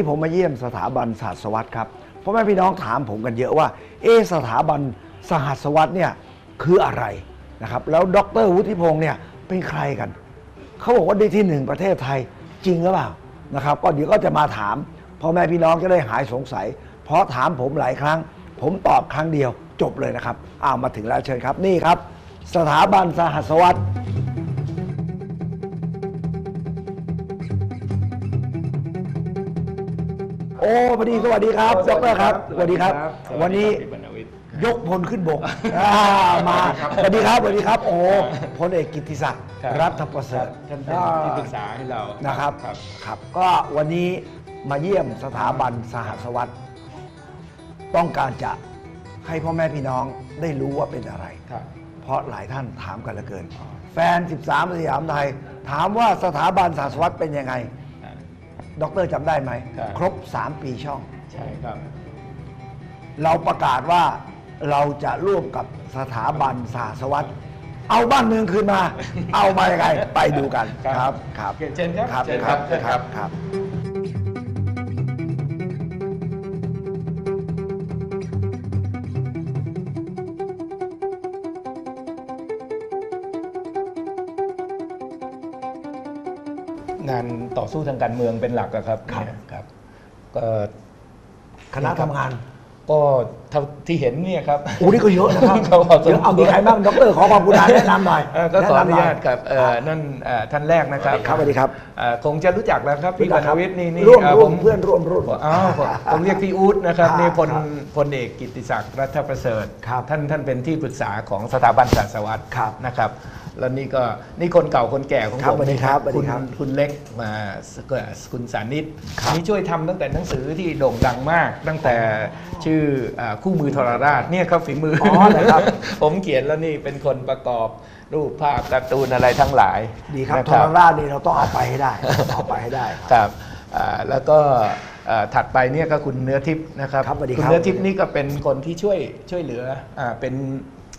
นี้ผมมาเยี่ยมสถาบันสหัสวัสดิ์ครับพ่อแม่พี่น้องถามผมกันเยอะว่า เอสถาบันสหัสวัสดิ์เนี่ยคืออะไรนะครับแล้วดรวุฒิพงศ์เนี่ยเป็นใครกัน เขาบอกว่าได้ที่หนึ่งประเทศไทยจริงหรือเปล่านะครับ ก็เดี๋ยวก็จะมาถามพ่อแม่พี่น้องจะได้หายสงสัย เพราะถามผมหลายครั้ง ผมตอบครั้งเดียวจบเลยนะครับอ้าวมาถึงแล้วเชิญครับนี่ครับ สถาบันสหัสวัสดิ์ พอดีสวัสดีครับดรครับสวัสดีครับ วันนี้พี่บรรณวิทย์ยกพลขึ้นบกอ่ามาสวัสดีครับสวัสดีครับ โอ้พลเอกกิตติศักดิ์ครับรัฐประเสริฐท่านเป็นที่ปรึกษาให้เรานะครับครับครับ ก็วันนี้มาเยี่ยมสถาบันสหัสวัสดิ์ต้องการจะให้พ่อแม่พี่น้องได้รู้ว่าเป็นอะไรครับเพราะหลายท่านถามกันเหลือเกิน แฟน 13 สยามไทย ถามว่าสถาบันสหัสวัสดิ์เป็นยังไง อ่าดรจำได้ไหม ครับ ครบ 3 ปีช่อง ใช่ครับ เราประกาศว่าเราจะร่วมกับสถาบันสาสวัสดิ์เอาบ้านเมืองคืนมา เอามายังไง ไปดูกันครับครับเชิญครับครับเชิญคครัรับบเชิญคครัรับบครับ การเมืองเป็นหลักอะครับครับ เนี่ยครับก็คณะทำงานก็เท่าที่เห็นเนี่ยครับโอ้นี่ก็เยอะนะครับครับเยอะเอามีใครบ้างดรขอความกรุณาแนะนำหน่อยเอ่อก็ขออนุญาตแะำหครับเอ่อนั่นเอ่อท่านแรกนะครับครับสวัสดีครับเอ่อคงจะรู้จักแล้วครับพี่บรรณวิทย์นี่นี่ร่วมเอ่อร่วมผมเพื่อนร่วมรุ่น อ้าวผมผมเรียกพี่อู๊ดนะครับครับนี่พลครับพลเอกกิตติศักดิ์รัฐประเสริฐครับท่านท่านเป็นที่ปรึกษาของสถาบันศาสวัสดิ์ครับนะครับ แล้วนี่ก็นี่คนเก่าคนแก่ของครัผบมสวัสดีครับนี่สวัสดีครับณคุณเล็กมาก็คุณสานิตครับนี่ช่วยทำตั้งแต่หนังสือที่โด่งดังมาก ตั้งแต่ชื่ออ่าคู่มือทรราชเนี่ยครับฝีมือออเหรอครับ ผมเขียนแล้วนี่เป็นคนประกอบรูปภาพการ์ตูนอะไรทั้งหลายดีครับนะ ทรราชนี่เราต้องเอาไปให้ได้เอาไปให้ได้ครับ ครับอ่าแล้วก็อ่าถัดไปเนี่ยก็คุณเนื้อทิพย์นะครับครับสวัสดีคุณครับเนื้อทิพย์นี่ก็เป็นคนที่ช่วยช่วยเหลืออาเป็น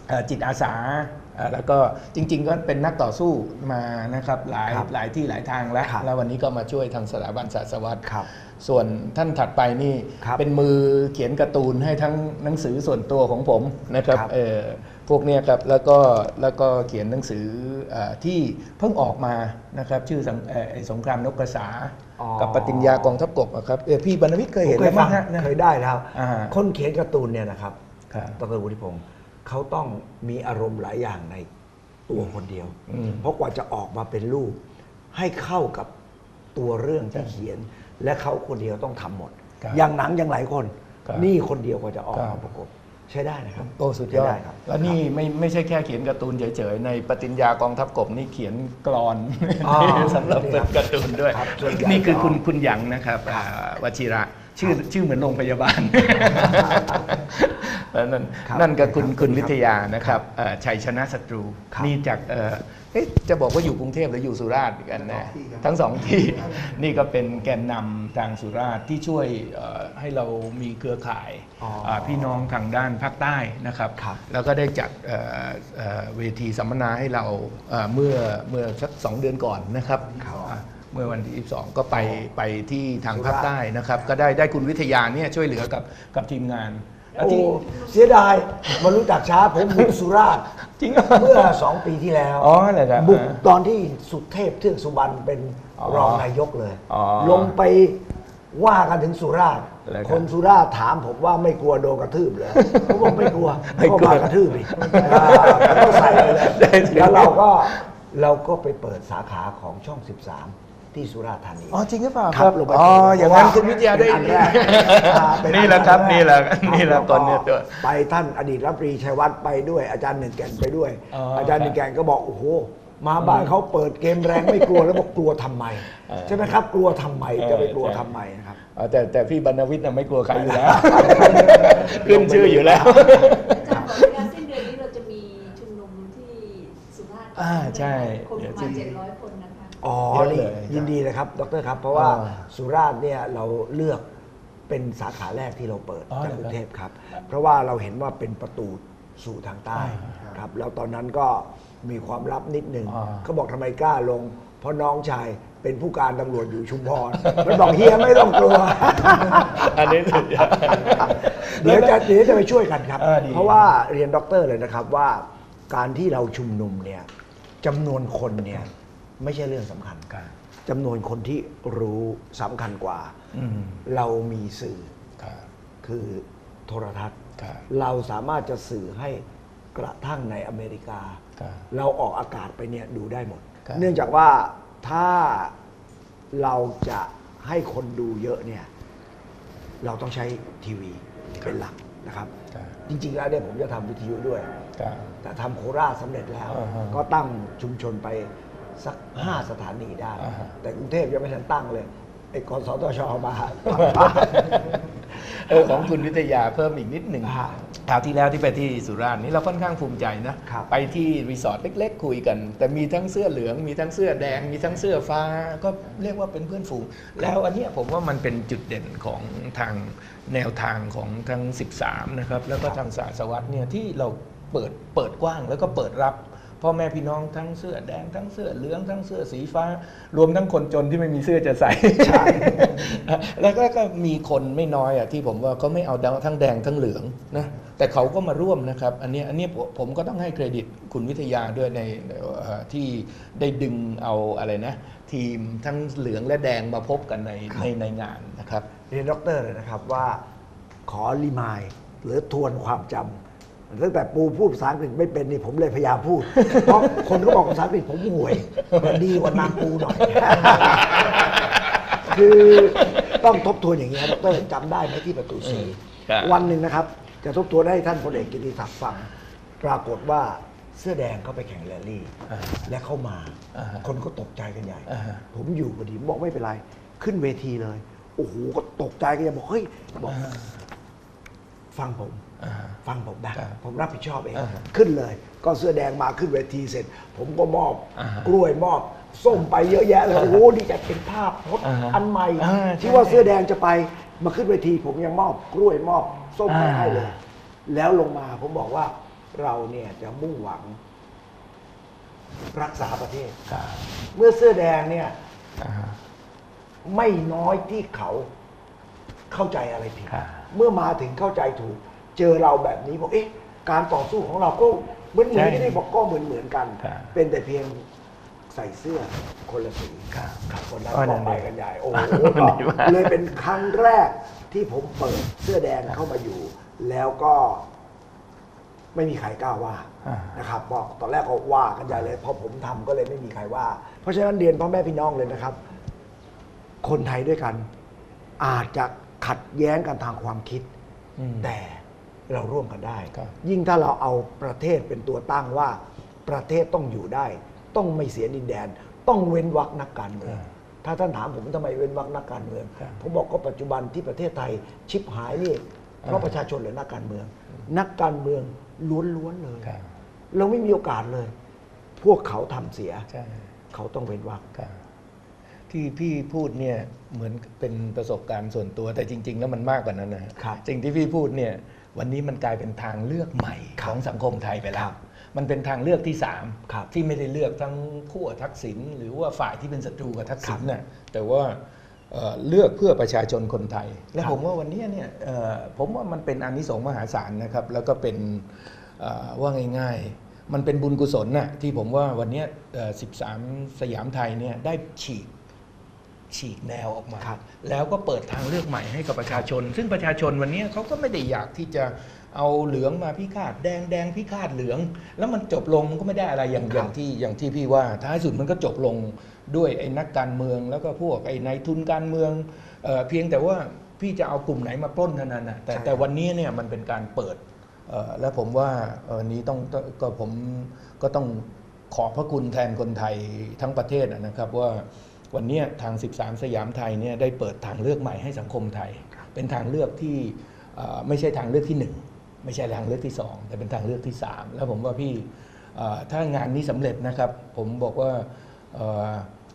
อ่าจิตอาสาอ่า แล้วก็จริง ๆ ก็เป็นนักต่อสู้มานะครับหลายครับหลายที่หลายทางแล้วครับแล้ววันนี้ก็มาช่วยทางสถาบันศาสตวัสดิ์ครับส่วนท่านถัดไปนี่ครับเป็นมือเขียนการ์ตูนให้ทั้งหนังสือส่วนตัวของผมนะครับครับเอ่อพวกเนี้ยครับแล้วก็แล้วก็เขียนหนังสืออาที่เพิ่งออกมานะครับชื่อสังเอ่อไอ้สงครามนกกระสาอ๋อกับปฏิญญากองทัพกบอะครับเอ่อพี่บรรณวิทย์เคยเห็นผมแล้วฟัมั้งฮะนะเคยได้แล้วอ่าคนเขียนการ์ตูนเนี่ยนะครับครับดรวุฒิพงศ์ เขาต้องมีอารมณ์หลายอย่างในตัวคนเดียวอืมเพราะกว่าจะออกมาเป็นรูป ให้เข้ากับตัวเรื่องที่เขียน และเขาคนเดียวต้องทำหมดครับอย่างหนังอย่างหลายคนครับนี่คนเดียวกว่าจะออกครัมาบประกบใช้ได้นะครับโอ้สุดยอดใช้ได้ครับแล้วนี่ไม่ไม่ใช่แค่เขียนการ์ตูนเฉยๆในปฏิญญากองทัพกบนี่เขียนกรอนอ๋อสำหรับเป็นการ์ตูนด้วยครับส่วนใหญ่นี่คือคุณก็คุณหยังนะครับอ่าวชิระ ชื่อชื่อเหมือนโรงพยาบาลแล้วนั่นครับนั่นก็คุณครับคุณวิทยานะครับเอ่อชัยชนะศัตรูครับนี่จากเอ่อเอ๊ะจะบอกว่าอยู่กรุงเทพหรืออยู่สุราษฎร์กันแนะทั้งสองที่นี่ก็เป็นแกนนำทางสุราษฎร์ที่ช่วยเอ่อให้เรามีเครือข่ายอ๋ออ่าพี่น้องทางด้านภาคใต้นะครับครับแล้วก็ได้จัดเอ่อเอ่อเวทีสัมมนาให้เราเอ่อเมื่อเมื่อสักสองเดือนก่อนนะครับครับอ่า เมื่อวันที่ 22 ก็ไปไปที่ทางสุราษฎร์ภาคใต้นะครับ ก็ได้ได้คุณวิทยาเนี่ยช่วยเหลือกับกับทีมงานแล้วโอ้ที่ เสียดายมารู้จักช้าผมบุกสุราษฎร์จริงเหรอเมื่อสองปีที่แล้วอ๋อเหรอครับบุกตอนที่สุเทพเทือกสุบรรณเป็นอ๋อรองนายกเลย อ๋อลงไปว่ากันถึงสุราษฎร์เหรอครับคนสุราษฎร์ถามผมว่าไม่กลัวโดนกระทืบเลยผมบอกไม่กลัวไม่ก็กลัวมากระทืบอีกอ่าก็ใส่ไปเลยได้สิ แล้วเราก็เราก็ไปเปิดสาขาของช่อง 13 ที่สุราษฎร์ธานี อ๋อจริงหรือเปล่าครับลงไปอ๋อเปิดอย่างนั้นเพคุราะณว่าวิทยาได้ เป็นอันแรกอ่าเป็นี่แหละครับอันี่แหละรกนี่แหละรับคนเนี่ยตัวไปท่านอดีตรัฐมนตรีชัยวัฒน์ไปด้วยอาจารย์หนึ่งแก่นไปด้วย อ๋อออาจารย์หนึ่งแก่นก็บอกโอ้โหมาบ้านเขาเปิดเกมแรงไม่กลัวแล้วบอกกลัวทำไมเออใช่ไหมครับ กลัวทำไมเออจะไปกลัวใช่ ทำไมนะครับอ๋อแต่แต่พี่บรรณวิทย์น่ะไม่กลัวใครอยู่แล้ว ขึ้นชื่ออยู่แล้ว อาจารย์บอกว่าสิ้นเดือนนี้เราจะมีชุมนุมที่สุราษฎร์อ่าใช่ คนประเดี๋มายวณสิ้นเจ็ดร้อยคนนะคะ อ๋อเยอะนี่เลยยินดีเลยครับดรครับ เพราะว่าอ่าสุราษฎร์เนี่ยเราเลือกเป็นสาขาแรกที่เราเปิดอ๋อจากเหรอกรุงเทพครับ เพราะว่าเราเห็นว่าเป็นประตูสู่ทางใต้อ่าครับแล้วตอนนั้นก็มีความลับนิดหนึ่งอ่า เขาบอกทำไมกล้าลง เพราะน้องชายเป็นผู้การตำรวจอยู่ชุมพร มันบอกเฮียไม่ต้องกลัว อันนี้สุดยอด เดี๋ยวจะเดี๋ยวจะไปช่วยกันครับ เออดี เพราะว่าเรียนด็อกเตอร์เลยนะครับว่าการที่เราชุมนุมเนี่ยจำนวนคนเนี่ย ไม่ใช่เรื่องสำคัญครับจำนวนคนที่รู้สำคัญกว่า อืมเรามีสื่อครับคือโทรทัศน์ ครับเราสามารถจะสื่อให้กระทั่งในอเมริกา ครับ เราออกอากาศไปเนี่ยดูได้หมด ครับ เนื่องจากว่าถ้าเราจะให้คนดูเยอะเนี่ย เราต้องใช้ทีวีเป็นหลักนะครับ ครับจริงๆแล้วเนี่ยผมจะทำวิทยุด้วย ครับ แต่ทำโคราชสำเร็จแล้ว อ่าฮะก็ตั้งชุมชนไป สักห้าสถานีได้ อ่าฮะ แต่กรุงเทพยังไม่ทันตั้งเลยไอ้กสทชมาเออของคุณวิทยาเพิ่มอีกนิดหนึ่งอ่าคราวที่แล้วที่ไปที่สุราษฎร์นี่เราค่อนข้างภูมิใจนะ ครับ ไปที่รีสอร์ทเล็ก ๆ คุยกัน แต่มีทั้งเสื้อเหลือง มีทั้งเสื้อแดง มีทั้งเสื้อฟ้า ก็เรียกว่าเป็นเพื่อนฝูง แล้วอันเนี้ยผมว่ามันเป็นจุดเด่นของทางแนวทางของทั้ง 13 นะครับ แล้วก็ทางสาสวัสด์เนี่ยที่เราเปิดเปิดกว้างแล้วก็เปิดรับ พ่อแม่พี่น้องทั้งเสื้อแดงทั้งเสื้อเหลืองทั้งเสื้อสีฟ้า รวมทั้งคนจนที่ไม่มีเสื้อจะใส่ใช่แล้วก็ก็มีคนไม่น้อยอะที่ผมว่าเขาไม่เอาทั้งแดงทั้งเหลืองนะแต่เขาก็มาร่วมนะครับอันเนี้ยอันเนี้ยผมผมก็ต้องให้เครดิตคุณวิทยาด้วยในเอ่อที่ได้ดึงเอาอะไรนะ ทีมทั้งเหลืองและแดงมาพบกันในครับในในงานนะครับเรียนด็อกเตอร์เลยนะครับว่าขอรีมายด์หรือทวนความจำ ตั้งแต่ปูพูดภาษาอังกฤษไม่เป็นนี่ผมเลยพยายามพูด เพราะคนก็บอกภาษาอังกฤษผมห่วยแต่ดีกว่านางปูหน่อย คือต้องทบทวนอย่างนี้ครับดอกเตอร์จำได้ไหมที่ประตูสีครับวันหนึ่งนะครับ จะทบทวนให้ท่านพลเอกกิติศักดิ์ฟัง ปรากฏว่าเสื้อแดงเขาไปแข่งแรลลี่อ่าและเข้ามาอ่าฮะคนก็ตกใจกันใหญ่อ่าฮะผมอยู่พอดีผมบอกไม่เป็นไร ขึ้นเวทีเลย โอ้โหก็ตกใจกันใหญ่บอกเฮ้ยบอกฟังผมอ่าฮะ ฟังผมนะครับผมรับผิดชอบเองอ่าฮะขึ้นเลย ก็เสื้อแดงมาขึ้นเวทีเสร็จ ผมก็มอบอ่าฮะกล้วยมอบส้มไปเยอะแยะเลยโอ้โหนี่จะเป็นภาพพจน์อ่าฮะอันใหม่อ่าที่ใช่ว่าเสื้อแดงจะไปมาขึ้นเวที ผมยังมอบกล้วยมอบส้มให้อ่าให้เลย แล้วลงมาผมบอกว่าเราเนี่ยจะมุ่งหวัง รักษาประเทศครับเมื่อเสื้อแดงเนี่ยอ่าฮะไม่น้อยที่เขาเข้าใจอะไรผิดครับเมื่อมาถึงเข้าใจถูก เจอเราแบบนี้บอกเอ๊ะการต่อสู้ของเราก็เหมือนเหมือนใช่ที่ได้บอกก็เหมือนเหมือนกัน ครับเป็นแต่เพียงใส่เสื้อคนละสีครับครับคนนั้นอ๋อนั่ก็นไปเองกันใหญ่โอ้โหดีมาก เลยเป็นครั้งแรกที่ผมเปิดเสื้อแดงเข้ามาอยู่ แล้วก็ไม่มีใครกล้าว่าอ่านะครับบอกตอนแรกก็ว่ากันใหญ่เลยพอผมทำก็เลยไม่มีใครว่า เพราะฉะนั้นเรียนพ่อแม่พี่น้องเลยนะครับ คนไทยด้วยกัน อาจจะขัดแย้งกันทางความคิด อืม แต่ เราร่วมกันได้ ครับ ยิ่งถ้าเราเอาประเทศเป็นตัวตั้งว่า ประเทศต้องอยู่ได้ ต้องไม่เสียดินแดน ต้องเว้นวรรคนักการเมืองครับถ้าท่านถามผมทำไมเว้นวรรคนักการเมือง ครับผมบอกก็ปัจจุบันที่ประเทศไทยชิบหายนี่เพราะอ่า ประชาชนหรือนักการเมือง นักการเมืองล้วนๆเลย ครับเราไม่มีโอกาสเลย พวกเขาทำเสีย ใช่เขาต้องเว้นวรรคครับที่พี่พูดเนี่ยเหมือนเป็นประสบการณ์ส่วนตัวแต่จริง ๆ แล้วมันมากกว่านั้นนะครับ สิ่งที่พี่พูดเนี่ย วันนี้มันกลายเป็นทางเลือกใหม่ครับของสังคมไทยไปแล้ครัวบมันเป็นทางเลือกที่สามครับที่ไม่ได้เลือกทั้งขั้วทักษิณหรือว่าฝ่ายที่เป็นศัตรูกับทักษิณครับน่ะแต่ว่าเอ่อเลือกเพื่อประชาชนคนไทย และครับผมว่าวันนี้เนี่ยเอ่อผมว่ามันเป็นอานิสงส์มหาศาลนะครับ แล้วก็เป็นเอ่อว่าง่ายๆ มันเป็นบุญกุศลน่ะที่ผมว่าวันเนี้ยเอ่อ13 สยามไทยเนี่ยได้ฉีก ฉีกแนวออกมาครับแล้วก็เปิดทางเลือกใหม่ให้กับประชาชน ซึ่งประชาชนวันนี้เขาก็ไม่ได้อยากที่จะเอาเหลืองมาพิฆาตแดงแดงพิฆาตเหลือง แล้วมันจบลงมันก็ไม่ได้อะไรอย่างครับอย่างที่อย่างที่พี่ว่าท้ายสุดมันก็จบลงด้วยไอ้นักการเมือง แล้วก็พวกไอ้นายทุนการเมืองเอ่อเพียงแต่ว่าพี่จะเอากลุ่มไหนมาปล้นเท่านั้นนะแต่ใช่แต่วันนี้เนี่ยมันเป็นการเปิดเอ่อและผมว่าเอ่อวันนี้ต้องต้องก็ผมก็ต้องขอบพระคุณแทนคนไทยทั้งประเทศนะครับว่า วันเนี้ยทาง 13 สยามไทยเนี่ยได้เปิดทางเลือกใหม่ให้สังคมไทย เป็นทางเลือกที่เอ่อไม่ใช่ทางเลือกที่ 1 ไม่ใช่ทางเลือกที่ 2 แต่เป็นทางเลือกที่ 3 แล้วผมว่าพี่เอ่อถ้างานนี้สำเร็จนะครับ ผมบอกว่าเอ่อ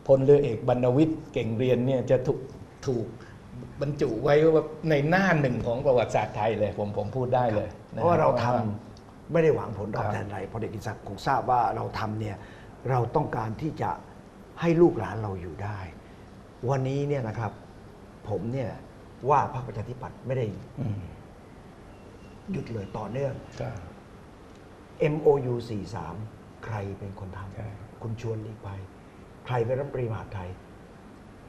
พลเรือเอกบรรณวิทย์เก่งเรียนเนี่ยจะถูกถูกบรรจุไว้ว่าในหน้าหนึ่งของประวัติศาสตร์ไทยเลยผมผมพูดได้เลย เพราะว่าเราทำพะว่ไม่ได้หวังผลตอบครับแทนอะไรพอเด็กกิจศักดิ์คงทราบว่าเราทำเนี่ยเราต้องการที่จะ ให้ลูกหลานเราอยู่ได้ วันนี้เนี่ยนะครับ ผมเนี่ยว่าพรรคประชาธิปัตย์ไม่ได้อืมหยุดเลยต่อเนื่องก็ MOU 43 ใครเป็นคนทใช่ำคุณชวนหลีกภัยใครเป็นรัฐมนตรีมหาดไทย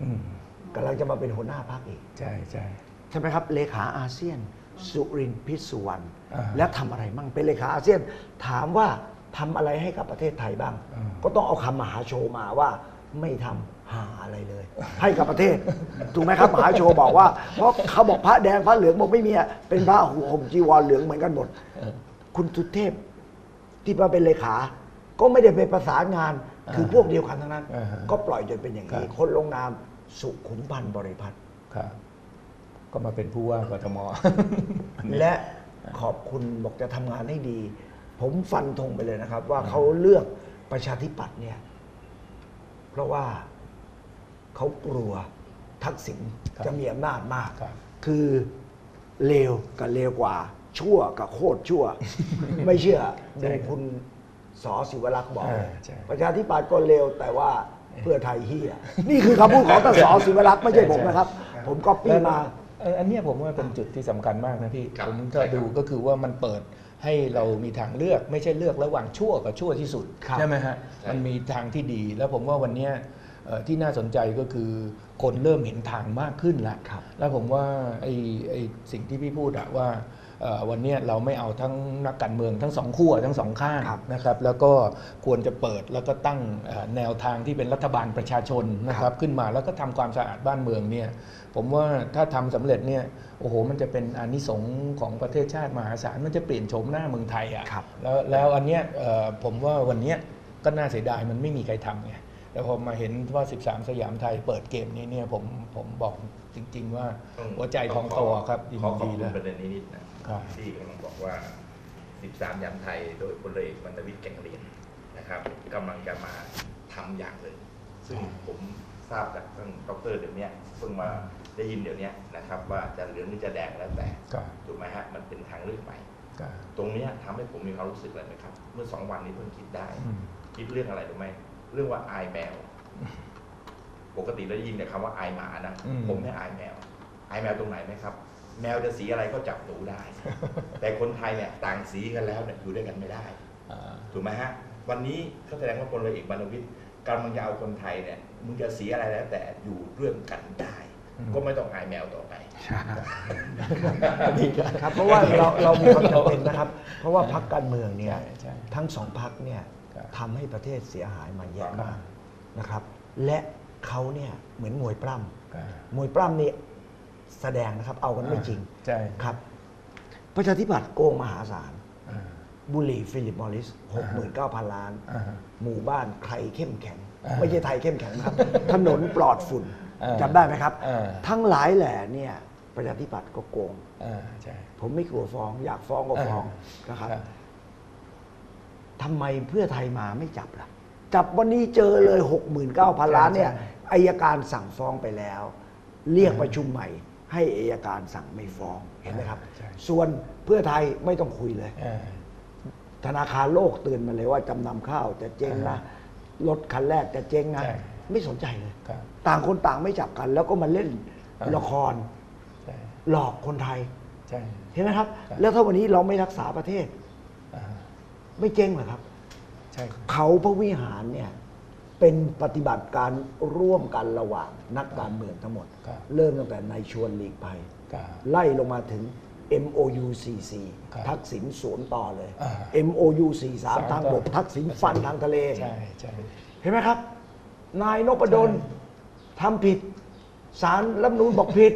อืมกำลังจะมาเป็นหัวหน้าพรรคอีก ใช่ใช่ใช่ไหมครับ เลขาอาเซียน สุรินทร์พิษสุวรรณอ่าแล้วทำอะไรมั่งเป็นเลขาอาเซียน ถามว่าทำอะไรให้กับประเทศไทยบ้างอ่าก็ต้องเอาคำมหาโชว์มาว่า ไม่ทำหาอะไรเลย ให้กับประเทศ ถูกไหมครับมหาโชว์บอกว่า เพราะเขาบอกพระแดงพระเหลืองบอกไม่มีอะเป็นพระห่มจีวรเหลืองเหมือนกันหมดเออคุณสุเทพ ที่มาเป็นเลขา ก็ไม่ได้ไปประสานงานอ่าคือพวกเดียวกันทั้งนั้น อ่าฮะก็ปล่อยจนเป็นอย่างนี้ ครับ คนลงนามสุขุมพันธ์บริพัตรครับก็มาเป็นผู้ว่ากทม และขอบคุณบอกจะทำงานให้ดี ผมฟันธงไปเลยนะครับ ว่าเขาเลือกประชาธิปัตย์เนี่ยเพ ราะว่าเขากลัวทักษิณครับจะมีอำนาจมาก ครับ คือเลวกับเลวกว่า ชั่วกับโคตรชั่ว ไม่เชื่อใช่ดูครับคุณสอศิวรักษ์บอก อ่าใช่ประชาธิปัตย์ก็เลวแต่ว่าเพื่อไทยเฮียนี่คือคำพูดของท่านสอศิวรักษ์ไม่ใช่ผมนะครับผมก็ปี้มา เอ่ออันเนี้ยผมว่าเป็นจุดที่สำคัญมากนะพี่ ครับผมก็ใช่ครับ ดูก็คือว่ามันเปิด ให้เรามีทางเลือกไม่ใช่เลือกระหว่างชั่วกับชั่วที่สุดครับใช่ไหมฮะใช่มันมีทางที่ดี แล้วผมว่าวันเนี้ยเอ่อที่น่าสนใจก็คือคนเริ่มเห็นทางมากขึ้นแล้วครับแล้วผมว่าไอ้ไอ้สิ่งที่พี่พูดอะว่าเอ่อ วันเนี้ยเราไม่เอาทั้งนักการเมืองทั้งสองขั้วทั้งสองข้างครับนะครับแล้วก็ควรจะเปิดแล้วก็ตั้งเอ่อแนวทางที่เป็นรัฐบาลประชาชนนะครับขึ้นมาแล้วก็ทำความสะอาดบ้านเมืองเนี่ยผมว่าถ้าทำสำเร็จเนี่ยโอ้โหมันจะเป็นอานิสงส์ของประเทศชาติมหาศาลมันจะเปลี่ยนโฉมหน้าเมืองไทยครัอะ่ะบแล้วแล้วอันเนี้ยเอ่อผมว่าวันเนี้ยก็น่าเสียดายมันไม่มีใครทำไงแต่พอมาเห็นว่า 13 สยามไทยเปิดเกมนี้เนี่ยผมผมบอก จริง ๆ ว่าต้องหัวใจของโตครับยินขอขอบดีคุเลณยประเด็นนี้นิดนะครับที่กำลังบอกว่า 13ยามไทยโดยพลเอกบรรณวิทย์แก่งเรียนนะครับกำลังจะมาทำอย่างหนึ่งซึ่งผมทราบจากท่านดรเดี๋ยวเนี้ยเพิ่งมาได้ยินเดี๋ยวเนี้ยนะครับว่าจะเหลืองหรือจะแดงแล้วแต่ครับถูกไหมฮะมันเป็นทางเลือกใหม่ ครับตรงเนี้ยทำให้ผมมีความรู้สึกอะไรไหมครับ เมื่อสองวันนี้เพิ่งคิดได้ อืม คิดเรื่องอะไรรู้ไหมเรื่องว่าอายแมว ปกติเราได้ยินแต่คำว่าอายหมานะ อืม ผมไม่อายแมว อายแมวตรงไหนไหมครับ แมวจะสีอะไรก็จับหนูได้ แต่คนไทยเนี่ยต่างสีกันแล้วเนี่ยอยู่ด้วยกันไม่ได้ อ่า ถูกไหมฮะ วันนี้ก็แสดงว่าพลเอกบรรณวิทย์กำลังจะเอาคนไทยเนี่ยมึงจะสีอะไรแล้วแต่อยู่ร่วมกันได้ก็ไม่ต้องอายแมวต่อไปดีครับครับเพราะว่าเราเรามีความจำเป็นนะครับ เพราะว่าพักการเมืองเนี่ย ใช่ใช่ทั้งสองพักเนี่ยครับทำให้ประเทศเสียหายมาเยอะครับมากนะครับ และ เขาเนี่ยเหมือนมวยปล้ครับำมวยปล้ำนี่แสดงนะครับ เอากันไม่จริงใช่ครับ ประชาธิปัตย์โกงมหาศาลอ่าบุหรี่ฟิลิปมอริส69,000ล้านอ่าฮะหมู่บ้านใครเข้มแข็งอ่าไม่ใช่ไทยเข้มแข็งนะครับ ถนนปลอดฝุ่นอ่าจำได้ไหมครับอ่าทั้งหลายแหล่เนี่ยประชาธิปัตย์ก็โกงอ่าใช่ผมไม่กลัวฟ้อง อยากฟ้องก็ฟ้องนะครับครับทำไมเพื่อไทยมาไม่จับล่ะ จับวันนี้เจอเลย 69,000 ล้านเนี่ยใช่อายการสั่งฟ้องไปแล้ว เรียกประชุมใหม่ ให้อายการสั่งไม่ฟ้องเห็นไหมครับใช่ส่วนเพื่อไทยไม่ต้องคุยเลยอ่าธนาคารโลกเตือนมาเลยว่าจำนำข้าวจะเจ๊งนะรถคันแรกจะเจ๊งนะใช่ไม่สนใจเลยครับต่างคนต่างไม่จับกัน แล้วก็มาเล่นอ่าละครใช่หลอกคนไทยใช่เห็นไหมครับครับ แล้วถ้าวันนี้เราไม่รักษาประเทศอ่าไม่เจ๊งเหรอครับ ใช่ครับ เขาพระวิหารเนี่ยเป็นปฏิบัติการร่วมกันระหว่างนักการเมืองทั้งหมด ครับ เริ่มตั้งแต่นายชวนหลีกภัย ครับ ไล่ลงมาถึง MOU ครับ44ทักษิณสวนต่อเลย อ่า MOU สาม43ทางต่อบกทักษิณฟันทางทะเล ใช่ใช่ เห็นไหมครับ นายนพดลใช่ ทำผิดสารรัฐธรรมนูญบอกผิด